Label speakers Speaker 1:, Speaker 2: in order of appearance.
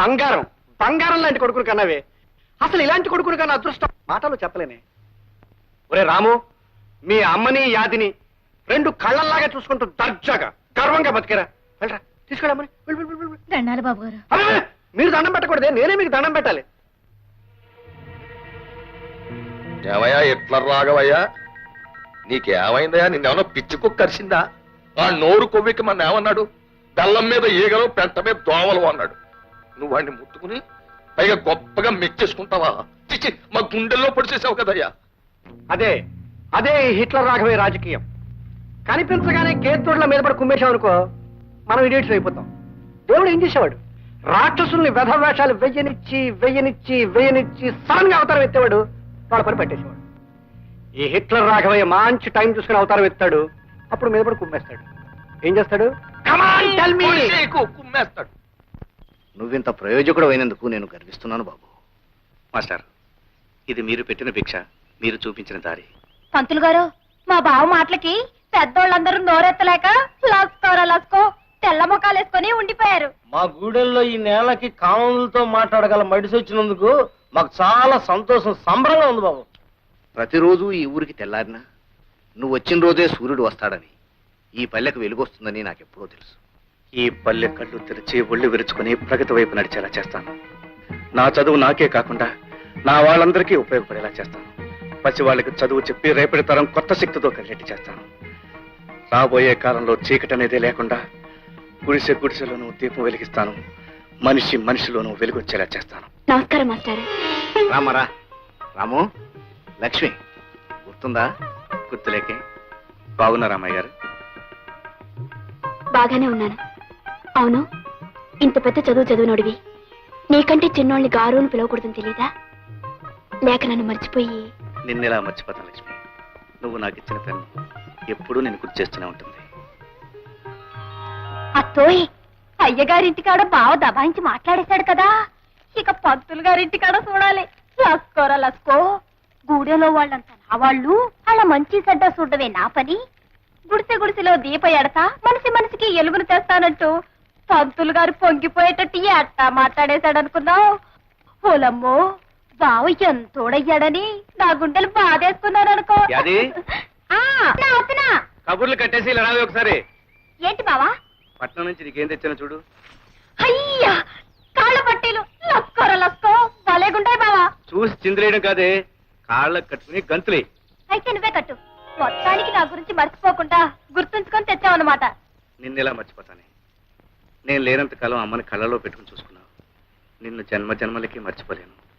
Speaker 1: బంగారం. బంగారం లాంటి కొడుకుని కన్నావే. అసలు ఇలాంటి కొడుకుని కన్నా అదృష్టం మాటలు చెప్పలేనే. ఒరే రాము మీ అమ్మని యాదిని రెండు కళ్ళల్లాగా చూసుకుంటూ దర్జాగా గర్వంగా బతికేరా. వెళ్ళరా వెళ్ళు.
Speaker 2: దండాలి బాబు గారు.
Speaker 1: మీరు దండం పెట్టకూడదే నేనే మీకు దండం పెట్టాలి.
Speaker 3: ఏమయ్యా ఎట్లా రాగవయ్యా నీకేమైందయ్యా? నిన్నేమన్నా పిచ్చి కుక్క కరిసిందా? ఆ నోరు కొవ్వికి మన ఏమన్నాడు? బెల్లం మీద ఈగలు పెంట మీద దోమలు అన్నాడు. నువ్వు వాడిని ముట్టుకుని పైగా గొప్పగా మెచ్చేసుకుంటావా చిచి మా గుండెల్లో పొడిచేసావు కదయ్యా.
Speaker 1: అదే అదే ఈ హిట్లర్ రాఘవే రాజకీయం. కనిపించగానే కేతుడుల మీద పడి కుమ్మేశాం అనుకో మనం ఇడియట్స్ అయిపోతాం. దేవుడు ఏం చేసేవాడు? రాక్షసుల్ని వ్యధవేషాలు వెయ్యనిచ్చి వెయ్యనిచ్చి వెయ్యనిచ్చి సడన్గా అవతారం ఎత్తేవాడు వాళ్ళ పని పెట్టేసేవాడు. ఈ హిట్లర్ రాఘవయ్య మంచి టైం చూసుకుని అవతారం ఎత్తాడు అప్పుడు మీద పడి కుమ్మేస్తాడు. ఏం చేస్తాడు?
Speaker 3: కుమ్మేస్తాడు.
Speaker 1: నువ్వింత ప్రయోజకుడు అయినందుకు నేను గర్విస్తున్నాను బాబు.
Speaker 4: మాస్టర్ ఇది మీరు పెట్టిన భిక్ష మీరు చూపించిన దారి.
Speaker 2: పంతులు గారు మా బావ మాటలకి పెద్దోళ్ళందరూ నోరెత్తలేక లస్కోరా లస్కో తెల్ల ముఖాలు వేసుకొని ఉండిపోయారు.
Speaker 5: మా గూడెల్లో ఈ నేలకి కామన్లతో మాట్లాడగల మడిసి వచ్చినందుకు మాకు చాలా సంతోషం సంబరంగా ఉంది బాబు.
Speaker 6: ప్రతిరోజు ఈ ఊరికి తెల్లారినా నువ్వు వచ్చిన రోజే సూర్యుడు వస్తాడని ఈ పల్లెకు వెలుగొస్తుందని నాకెప్పుడో తెలుసు.
Speaker 4: ఈ పల్లె కళ్ళు తెరిచి ఒళ్ళు విరుచుకొని ప్రగతి వైపు నడిచేలా చేస్తాను. నా చదువు నాకే కాకుండా నా వాళ్ళందరికీ ఉపయోగపడేలా చేస్తాను. పసి వాళ్ళకి చదువు చెప్పి రేపటి తరం కొత్త శక్తితో కలిగేట్టు చేస్తాను. రాబోయే కాలంలో చీకటి అనేది లేకుండా గుడిసె గుడిసెలోనూ దీపం వెలిగిస్తాను. మనిషి మనిషిలోనూ వెలుగొచ్చేలా చేస్తాను.
Speaker 2: నమస్కారం మాస్టర్.
Speaker 6: రామరా రాము లక్ష్మి గుర్తుందా?
Speaker 4: గుర్తులేకే. బాగున్నారా అమ్మాయి గారు?
Speaker 7: బాగానే ఉన్నాను. అవును. ఇంత పెద్ద చదువు చదువునోడివి. నీకంటే చిన్నోళ్ళని గారు అని పిలవకూడదని తెలీదా? లేక నన్ను మర్చిపోయి
Speaker 4: నిన్నెలా మర్చిపోతాను లక్ష్మి? నువ్వు నాకు ఇచ్చిన పెన్ను ఎప్పుడూ నేను గుర్తు చేస్తూనే ఉంటుంది.
Speaker 2: అత్తోయ్ అయ్యగారింటికాడ బావ దబాయించి మాట్లాడేశాడు కదా. ఇక పంతులు గారింటికాడ చూడాలి. లస్కోరా లస్కో. గూడెలో వాళ్ళంతా నా వాళ్ళు అలా మంచి చెడ్డ చూడవే నా పని. గుడిసె గుడిసెలో దీప ఎడతా మనిషి మనిషికి ఎలుగును తెస్తానంటూ పంతులు గారు పొంగిపోయేటట్టు ఎట్టా మాట్లాడేశాడు అనుకున్నావు ఓలమ్మో బావ ఎంతోడయ్యాడని నా గుండెలు బాధేసుకున్నాను అనుకో
Speaker 1: యాది?
Speaker 2: ఆ, నా వస్తున్నా.
Speaker 1: కబుర్లు కట్టేసి ఇలా రావే ఒకసారి.
Speaker 2: ఏంటి బావా?
Speaker 4: పట్నం నుంచి నీకేం తెచ్చాను చూడు.
Speaker 2: అయ్యా కాళ్ళ పట్టీలు లస్కోర లస్కో భలేగుంటాయి బావా.
Speaker 1: చూసి చిందులేయడం కాదే కాళ్ళకు కట్టుకుని గంతులే.
Speaker 2: అయితే నువ్వే కట్టు. మొత్తానికి నా గురించి మర్చిపోకుండా గుర్తుంచుకొని తెచ్చావన్నమాట.
Speaker 4: నిన్నెలా మర్చిపోతానే? నేను లేనంత కాలం అమ్మని కళ్ళలో పెట్టుకుని చూసుకున్నావు నిన్ను జన్మ జన్మలకి మర్చిపోలేను.